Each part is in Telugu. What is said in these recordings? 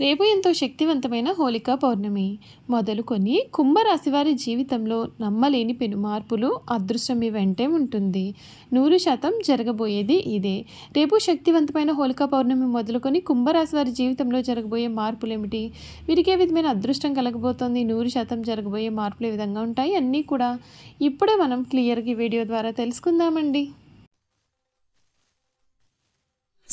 రేపు ఎంతో శక్తివంతమైన హోలికా పౌర్ణమి. మొదలుకొని కుంభరాశి వారి జీవితంలో నమ్మలేని పెను మార్పులు అదృష్టం మీ వెంటే ఉంటుంది. నూరు శాతం జరగబోయేది ఇదే. రేపు శక్తివంతమైన హోలికా పౌర్ణమి మొదలుకొని కుంభరాశివారి జీవితంలో జరగబోయే మార్పులు ఏమిటి వీరికి ఏ విధమైన అదృష్టం కలగబోతోంది? నూరు శాతం జరగబోయే మార్పులు ఏ విధంగా ఉంటాయి? అన్నీ కూడా ఇప్పుడే మనం క్లియర్గా వీడియో ద్వారా తెలుసుకుందామండి.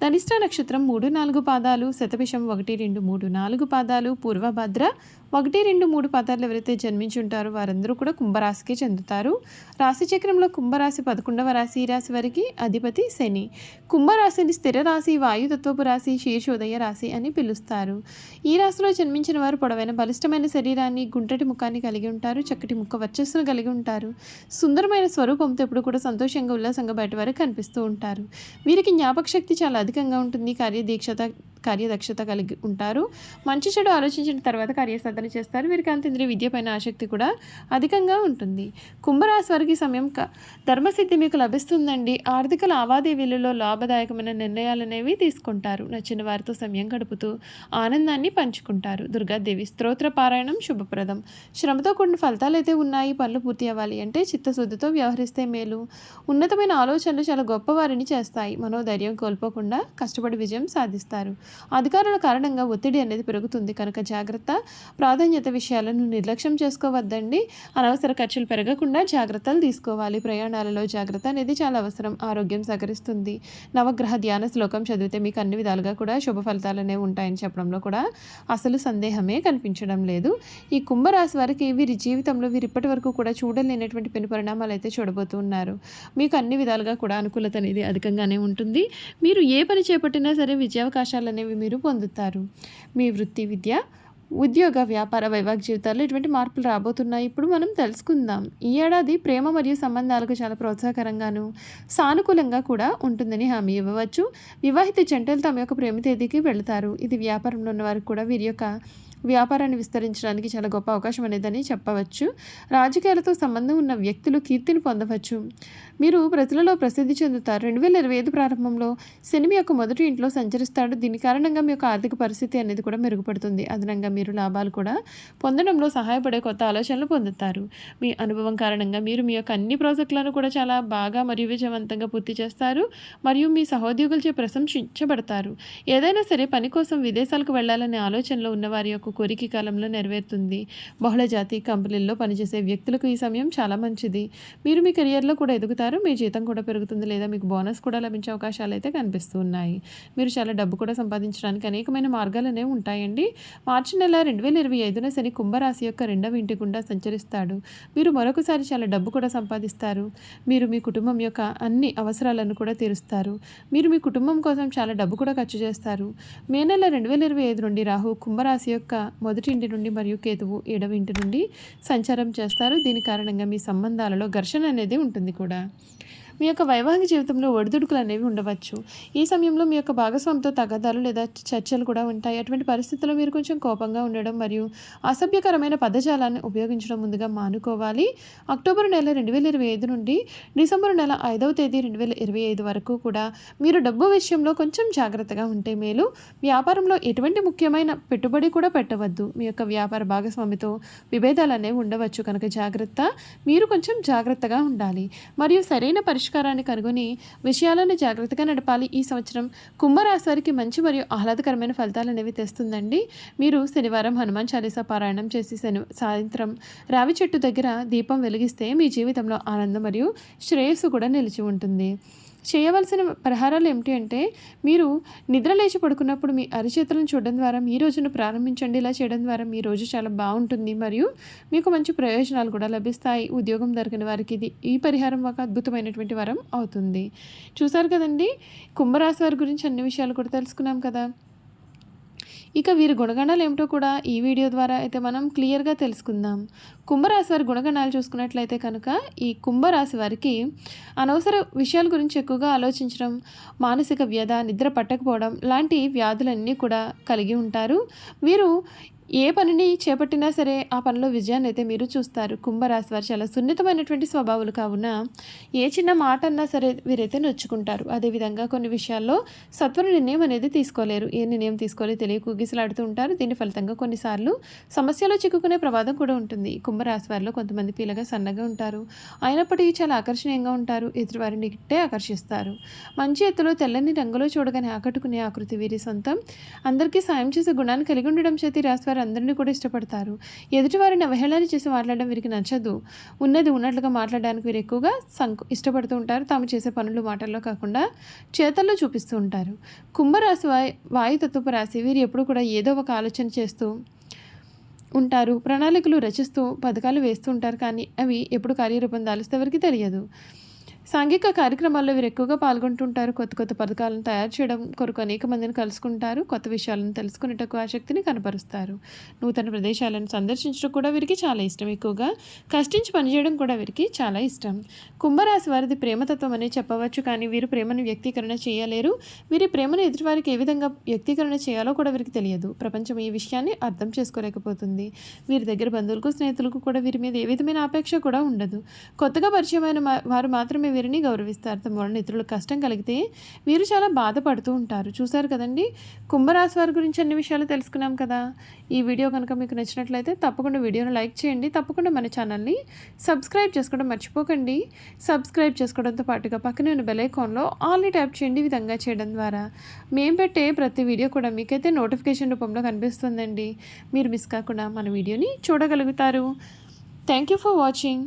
ధనిష్ట నక్షత్రం మూడు నాలుగు పాదాలు శతభిషం ఒకటి రెండు మూడు నాలుగు పాదాలు పూర్వభద్ర ఒకటి రెండు మూడు పాదాలు ఎవరైతే జన్మించి ఉంటారో వారందరూ కూడా కుంభరాశికి చెందుతారు. రాశి చక్రంలో కుంభరాశి పదకొండవ రాశి రాశి వారికి అధిపతి శని. కుంభరాశిని స్థిర రాశి వాయుతత్వపు రాశి శీర్షోదయ రాశి అని పిలుస్తారు. ఈ రాశిలో జన్మించిన వారు పొడవైన బలిష్టమైన శరీరాన్ని గుంటటి ముఖాన్ని కలిగి ఉంటారు చక్కటి ముఖ వర్చస్సును కలిగి ఉంటారు. సుందరమైన స్వరూపంతో ఎప్పుడు కూడా సంతోషంగా ఉల్లాసంగా బయట వారు కనిపిస్తూ ఉంటారు. వీరికి జ్ఞాపక శక్తి చాలా అధికంగా ఉంటుంది. కార్యదీక్షత కార్యదక్షత కలిగి ఉంటారు. మంచి చెడు ఆలోచించిన తర్వాత కార్యసాధన చేస్తారు. వీరికి అంతేంద్రియ విద్య పైన ఆసక్తి కూడా అధికంగా ఉంటుంది. కుంభరాశి వారికి సమయం క- ధర్మసిద్ధి మీకు లభిస్తుందండి. ఆర్థిక లావాదేవీలలో లాభదాయకమైన నిర్ణయాలు అనేవి తీసుకుంటారు. నచ్చిన వారితో సమయం గడుపుతూ ఆనందాన్ని పంచుకుంటారు. దుర్గాదేవి స్తోత్ర పారాయణం శుభప్రదం. శ్రమతో కూడిన ఫలితాలు అయితే ఉన్నాయి. పనులు పూర్తి అవ్వాలి అంటే చిత్తశుద్ధితో వ్యవహరిస్తే మేలు. ఉన్నతమైన ఆలోచనలు చాలా గొప్పవారిని చేస్తాయి. మనోధైర్యం కోల్పోకుండా కష్టపడి విజయం సాధిస్తారు. అధికారుల కారణంగా ఒత్తిడి అనేది పెరుగుతుంది. కనుక జాగ్రత్త ప్రాధాన్యత విషయాలను నిర్లక్ష్యం చేసుకోవద్దండి. అనవసర ఖర్చులు పెరగకుండా జాగ్రత్తలు తీసుకోవాలి. ప్రయాణాలలో జాగ్రత్త అనేది చాలా అవసరం. ఆరోగ్యం సహకరిస్తుంది. నవగ్రహ ధ్యాన శ్లోకం చదివితే మీకు అన్ని విధాలుగా కూడా శుభ ఫలితాలనే ఉంటాయని చెప్పడంలో కూడా అసలు సందేహమే కనిపించడం లేదు. ఈ కుంభరాశి వారికి వీరి జీవితంలో వీరు ఇప్పటి వరకు కూడా చూడలేనటువంటి పెను పరిణామాలు అయితే చూడబోతున్నారు మీకు అన్ని విధాలుగా కూడా అనుకూలత అనేది అధికంగానే ఉంటుంది. మీరు ఏ పని చేపట్టినా సరే విజయావకాశాలు అనేవి మీరు పొందుతారు. మీ వృత్తి విద్య ఉద్యోగ వ్యాపార వైవాహిక జీవితాల్లో ఇటువంటి మార్పులు రాబోతున్నాయి. ఇప్పుడు మనం తెలుసుకుందాం. ఈ ఏడాది ప్రేమ మరియు సంబంధాలకు చాలా ప్రోత్సాహకరంగాను సానుకూలంగా కూడా ఉంటుందని హామీ ఇవ్వవచ్చు. వివాహిత జంటలు తమ యొక్క ప్రేమ తేదీకి వెళతారు. ఇది వ్యాపారంలో ఉన్న వారికి కూడా వీరి యొక్క వ్యాపారాన్ని విస్తరించడానికి చాలా గొప్ప అవకాశం అనేదని చెప్పవచ్చు. రాజకీయాలతో సంబంధం ఉన్న వ్యక్తులు కీర్తిని పొందవచ్చు. మీరు ప్రజలలో ప్రసిద్ధి చెందుతారు. రెండు వేల ఇరవై ఐదు ప్రారంభంలో శని యొక్క మొదటి ఇంట్లో సంచరిస్తాడు. దీని కారణంగా మీ యొక్క ఆర్థిక పరిస్థితి అనేది కూడా మెరుగుపడుతుంది. అదనంగా మీరు లాభాలు కూడా పొందడంలో సహాయపడే కొత్త ఆలోచనలు పొందుతారు. మీ అనుభవం కారణంగా మీరు మీ యొక్క అన్ని ప్రాజెక్టులను కూడా చాలా బాగా మరియు విజయవంతంగా పూర్తి చేస్తారు మరియు మీ సహోద్యోగులచే ప్రశంసించబడతారు. ఏదైనా సరే పని కోసం విదేశాలకు వెళ్ళాలనే ఆలోచనలో ఉన్న వారి యొక్క కోరిక కాలంలో నెరవేరుతుంది. బహుళ జాతి కంపెనీల్లో పనిచేసే వ్యక్తులకు ఈ సమయం చాలా మంచిది. మీరు మీ కెరియర్లో కూడా ఎదుగుతారు. మీ జీతం కూడా పెరుగుతుంది లేదా మీకు బోనస్ కూడా లభించే అవకాశాలు అయితే కనిపిస్తూ ఉన్నాయి. మీరు చాలా డబ్బు కూడా సంపాదించడానికి అనేకమైన మార్గాలు అనేవి ఉంటాయండి. మార్చి నెల రెండు వేల ఇరవై ఐదున శని కుంభరాశి యొక్క రెండవ ఇంటి గుండా సంచరిస్తాడు. మీరు మరొకసారి చాలా డబ్బు కూడా సంపాదిస్తారు. మీరు మీ కుటుంబం యొక్క అన్ని అవసరాలను కూడా తీరుస్తారు. మీరు మీ కుటుంబం కోసం చాలా డబ్బు కూడా ఖర్చు చేస్తారు. మే నెల రెండు వేల ఇరవై ఐదు నుండి రాహు కుంభరాశి యొక్క మొదటి ఇంటి నుండి మరియు కేతువు ఏడవ ఇంటి నుండి సంచారం చేస్తారు. దీని కారణంగా మీ సంబంధాలలో ఘర్షణ అనేది ఉంటుంది కూడా. మీ యొక్క వైవాహిక జీవితంలో ఒడిదుడుకులు అనేవి ఉండవచ్చు. ఈ సమయంలో మీ యొక్క భాగస్వామితో తగదాలు లేదా చర్చలు కూడా ఉంటాయి. అటువంటి పరిస్థితుల్లో మీరు కొంచెం కోపంగా ఉండడం మరియు అసభ్యకరమైన పదజాలాన్ని ఉపయోగించడం ముందుగా మానుకోవాలి. అక్టోబర్ నెల రెండు వేల ఇరవై ఐదు నుండి డిసెంబర్ నెల ఐదవ తేదీ రెండు వేల ఇరవై ఐదు వరకు కూడా మీరు డబ్బు విషయంలో కొంచెం జాగ్రత్తగా ఉంటే మేలు. వ్యాపారంలో ఎటువంటి ముఖ్యమైన పెట్టుబడి కూడా పెట్టవద్దు. మీ యొక్క వ్యాపార భాగస్వామితో విభేదాలు అనేవి ఉండవచ్చు. కనుక జాగ్రత్త. మీరు కొంచెం జాగ్రత్తగా ఉండాలి. మరియు సరైన పరిష్కారాన్ని కనుగొని విషయాలను జాగ్రత్తగా నడపాలి. ఈ సంవత్సరం కుంభరాశి వారికి మంచి మరియు ఆహ్లాదకరమైన ఫలితాలు అనేవి తెస్తుందండి. మీరు శనివారం హనుమాన్ చాలీసా పారాయణం చేసి శని సాయంత్రం రావి చెట్టు దగ్గర దీపం వెలిగిస్తే మీ జీవితంలో ఆనందం మరియు శ్రేయస్సు కూడా నిలిచి ఉంటుంది. చేయవలసిన పరిహారాలు ఏమిటి అంటే మీరు నిద్ర లేచి పడుకున్నప్పుడు మీ అరిచేతులను చూడడం ద్వారా మీ రోజును ప్రారంభించండి. ఇలా చేయడం ద్వారా మీ రోజు చాలా బాగుంటుంది. మరియు మీకు మంచి ప్రయోజనాలు కూడా లభిస్తాయి. ఉద్యోగం దొరికిన వారికి ఇది ఈ పరిహారం ఒక అద్భుతమైనటువంటి వరం అవుతుంది. చూసారు కదండి? కుంభరాశి వారి గురించి అన్ని విషయాలు కూడా తెలుసుకున్నాం కదా. ఇక వీరి గుణగణాలు ఏమిటో కూడా ఈ వీడియో ద్వారా అయితే మనం క్లియర్గా తెలుసుకుందాం. కుంభరాశి వారి గుణగణాలు చూసుకున్నట్లయితే కనుక ఈ కుంభరాశి వారికి అనవసర విషయాల గురించి ఎక్కువగా ఆలోచించడం మానసిక వ్యధ నిద్ర పట్టకపోవడం లాంటి వ్యాధులన్నీ కూడా కలిగి ఉంటారు. వీరు ఏ పనిని చేపట్టినా సరే ఆ పనిలో విజయాన్ని అయితే మీరు చూస్తారు. కుంభరాశి వారు చాలా సున్నితమైనటువంటి స్వభావాలు కావున ఏ చిన్న మాట అన్నా సరే వీరైతే నొచ్చుకుంటారు. అదేవిధంగా కొన్ని విషయాల్లో సత్వర నిర్ణయం అనేది తీసుకోలేరు. ఏ నిర్ణయం తీసుకోలే తెలియ గిసలాడుతూ ఉంటారు. దీని ఫలితంగా కొన్నిసార్లు సమస్యలో చిక్కుకునే ప్రమాదం కూడా ఉంటుంది. కుంభరాశి వారిలో కొంతమంది పీలగా సన్నగా ఉంటారు. అయినప్పటికీ చాలా ఆకర్షణీయంగా ఉంటారు. ఎదురువారిని ఇట్టే ఆకర్షిస్తారు. మంచి ఎత్తులో తెల్లని రంగులో చూడగానే ఆకట్టుకునే ఆకృతి వీరి సొంతం. అందరికీ సాయం చేసే గుణాన్ని కలిగి ఉండడం చేతి రాశి వారు అందరినీ కూడా ఇష్టపడతారు. ఎదుటివారిని అవహేళన చేసి మాట్లాడడం వీరికి నచ్చదు. ఉన్నది ఉన్నట్లుగా మాట్లాడడానికి వీరు ఎక్కువగా సంకు ఇష్టపడుతూ ఉంటారు. తాము చేసే పనులు మాటల్లో కాకుండా చేతల్లో చూపిస్తూ ఉంటారు. కుంభరాశి వాయు వాయుతత్వపు రాశి వీరు ఎప్పుడు కూడా ఏదో ఒక ఆలోచన చేస్తూ ఉంటారు. ప్రణాళికలు రచిస్తూ పథకాలు వేస్తూ ఉంటారు. కానీ అవి ఎప్పుడు కార్యరూపం దాలిస్తే ఎవరికి తెలియదు. సాంఘిక కార్యక్రమాల్లో వీరు ఎక్కువగా పాల్గొంటుంటారు. కొత్త కొత్త పథకాలను తయారు చేయడం కొరకు అనేక మందిని కలుసుకుంటారు. కొత్త విషయాలను తెలుసుకునేటకు ఆసక్తిని కనపరుస్తారు నూతన ప్రదేశాలను సందర్శించడం కూడా వీరికి చాలా ఇష్టం. ఎక్కువగా కష్టించి పనిచేయడం కూడా వీరికి చాలా ఇష్టం. కుంభరాశి వారిది ప్రేమతత్వం అనే చెప్పవచ్చు. కానీ వీరు ప్రేమను వ్యక్తీకరణ చేయలేరు. వీరి ప్రేమను ఎదుటివారికి ఏ విధంగా వ్యక్తీకరణ చేయాలో కూడా వీరికి తెలియదు. ప్రపంచం ఈ విషయాన్ని అర్థం చేసుకోలేకపోతుంది. వీరి దగ్గర బంధువులకు స్నేహితులకు కూడా వీరి మీద ఏ విధమైన ఆపేక్ష కూడా ఉండదు. కొత్తగా పరిచయమైన వారు మాత్రమే వీరిని గౌరవిస్తారు. తమ వలన ఇతరులకు కష్టం కలిగితే వీరు చాలా బాధపడుతూ ఉంటారు. చూశారు కదండి? కుంభరాశి వారి గురించి అన్ని విషయాలు తెలుసుకున్నాం కదా? ఈ వీడియో కనుక మీకు నచ్చినట్లయితే తప్పకుండా వీడియోను లైక్ చేయండి. తప్పకుండా మన ఛానల్ని సబ్స్క్రైబ్ చేసుకోవడం మర్చిపోకండి. సబ్స్క్రైబ్ చేసుకోవడంతో పాటుగా పక్కనే ఉన్న బెల్ ఐకాన్లో ఆల్ని ట్యాప్ చేయండి ఈ విధంగా చేయడం ద్వారా. మేము పెట్టే ప్రతి వీడియో కూడా మీకైతే నోటిఫికేషన్ రూపంలో కనిపిస్తుందండి. మీరు మిస్ కాకుండా మన వీడియోని చూడగలుగుతారు. Thank you for watching.